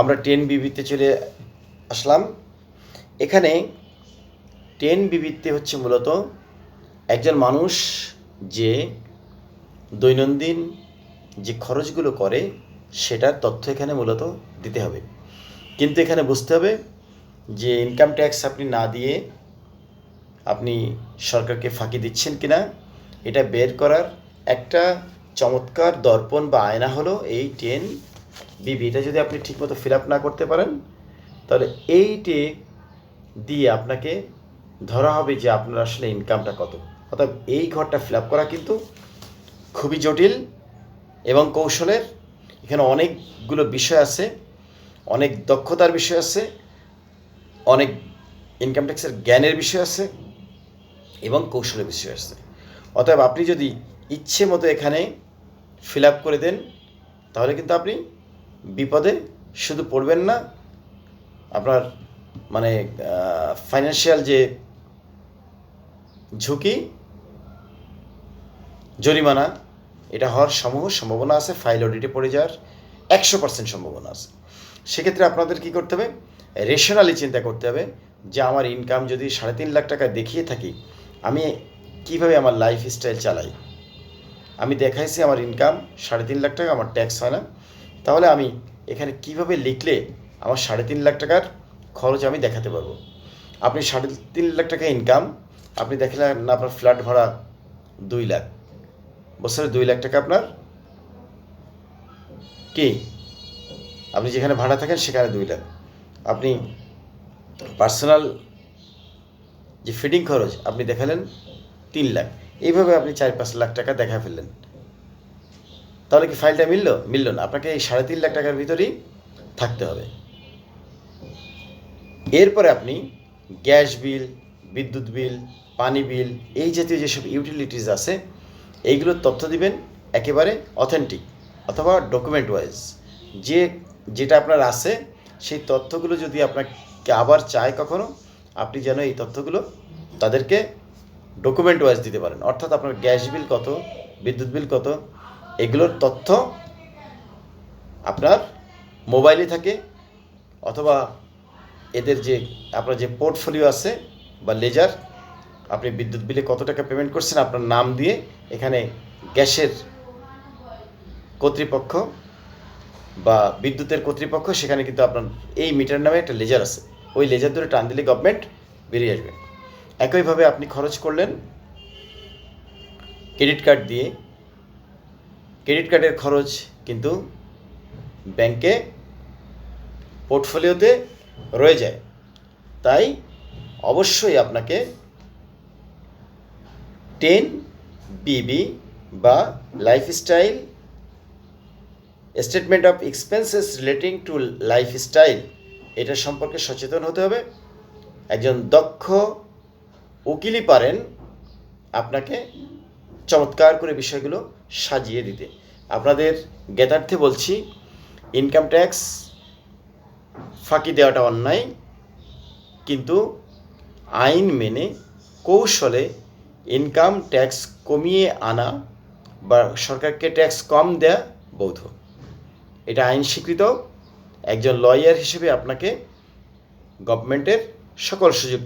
আমরা টেন বিবিতে চলে আসলাম। এখানে টেন বিবিতে হচ্ছে মূলত একজন মানুষ যে দৈনন্দিন যে খরচগুলো করে, সেটার তথ্য এখানে মূলত দিতে হবে। কিন্তু এখানে বুঝতে হবে যে ইনকাম ট্যাক্স আপনি না দিয়ে আপনি সরকারকে ফাঁকি দিচ্ছেন কিনা, এটা বের করার একটা চমৎকার দর্পণ বা আয়না হলো এই টেন বিবি এটা যদি আপনি ঠিকমতো ফিল আপ না করতে পারেন, তাহলে এইটে দিয়ে আপনাকে ধরা হবে যে আপনার আসলে ইনকামটা কত। অর্থাৎ এই ঘরটা ফিল আপ করা কিন্তু খুবই জটিল এবং কৌশলের। এখানে অনেকগুলো বিষয় আছে, অনেক দক্ষতার বিষয় আছে, অনেক ইনকাম ট্যাক্সের জ্ঞানের বিষয় আছে এবং কৌশলের বিষয় আছে। অতএব আপনি যদি ইচ্ছে মতো এখানে ফিল আপ করে দেন, তাহলে কিন্তু আপনি বিপদে শুধু পড়বেন না, আপনার মানে ফাইন্যান্সিয়াল যে ঝুঁকি, জরিমানা, এটা হওয়ার সমূহ সম্ভাবনা আছে ফাইল অডিটে পড়ে যাওয়ার একশো পার্সেন্ট সম্ভাবনা আছে। সেক্ষেত্রে আপনাদের কি করতে হবে? রেশনালি চিন্তা করতে হবে যে আমার ইনকাম যদি সাড়ে তিন লাখ টাকা দেখিয়ে থাকি, আমি কীভাবে আমার লাইফ স্টাইল চালাই? আমি দেখাইছি আমার ইনকাম সাড়ে তিন লাখ টাকা, আমার ট্যাক্স হয় না। তাহলে আমি এখানে কীভাবে লিখলে আমার সাড়ে তিন লাখ টাকার খরচ আমি দেখাতে পারব? আপনি সাড়ে তিন লাখ টাকা ইনকাম আপনি দেখলেন না আপনার ফ্ল্যাট ভাড়া দুই লাখ। বছরে দুই লাখ টাকা আপনার কি? আপনি যেখানে ভাড়া থাকেন সেখানে দুই লাখ। আপনি পার্সোনাল যে ফিডিং খরচ, আপনি দেখালেন তিন লাখ। এইভাবে আপনি চার পাঁচ লাখ টাকা দেখা ফেললেন। তাহলে কি ফাইলটা মিলল? মিললো না। আপনাকে এই সাড়ে তিন লাখ টাকার ভিতরেই থাকতে হবে। এরপরে আপনি গ্যাস বিল, বিদ্যুৎ বিল, পানি বিল, এই জাতীয় যেসব ইউটিলিটিস আছে, এইগুলোর তথ্য দিবেন একেবারে অথেন্টিক অথবা ডকুমেন্ট ওয়াইজ যে, যেটা আপনার আছে, সেই তথ্যগুলো যদি আপনাকে আবার চায় কখনো, আপনি যেন এই তথ্যগুলো তাদেরকে ডকুমেন্ট ওয়াইজ দিতে পারেন। অর্থাৎ আপনার গ্যাস বিল কত, বিদ্যুৎ বিল কত, এগুলোর তথ্য আপনার মোবাইলে থাকে অথবা এদের যে, আপনার যে পোর্টফোলিও আছে বা লেজার আপনি বিদ্যুৎ বিলে কত টাকা পেমেন্ট করছেন আপনার নাম দিয়ে এখানে গ্যাসের কর্তৃপক্ষ বা বিদ্যুতের কর্তৃপক্ষ সেখানে কিন্তু আপনার এই মিটার নামে একটা লেজার আছে। ওই লেজার ধরে টান দিলে গভর্নমেন্ট বেরিয়ে আসবে। একইভাবে আপনি খরচ করলেন ক্রেডিট কার্ড দিয়ে। ক্রেডিট কার্ডের খরচ কিন্তু ব্যাংকে পোর্টফোলিওতে রয়ে যায়। তাই অবশ্যই আপনাকে টেন বিবি বা lifestyle, statement of expenses relating to lifestyle, এটা সম্পর্কে সচেতন হতে হবে। একজন দক্ষ উকিলই পারেন আপনাকে চমৎকার করে বিষয়গুলো সাজিয়ে দিতে। আপনাদের জ্ঞাতার্থে বলছি ইনকাম ট্যাক্স ফাঁকি দেওয়াটা অন্যায়, কিন্তু আইন মেনে কৌশলে ইনকাম ট্যাক্স কমিয়ে আনা বা সরকারকে ট্যাক্স কম দেয়া বৌধ। এটা আইন স্বীকৃত, একজন লয়ার হিসেবে আপনাকে গভর্নমেন্টের সকল সুযোগ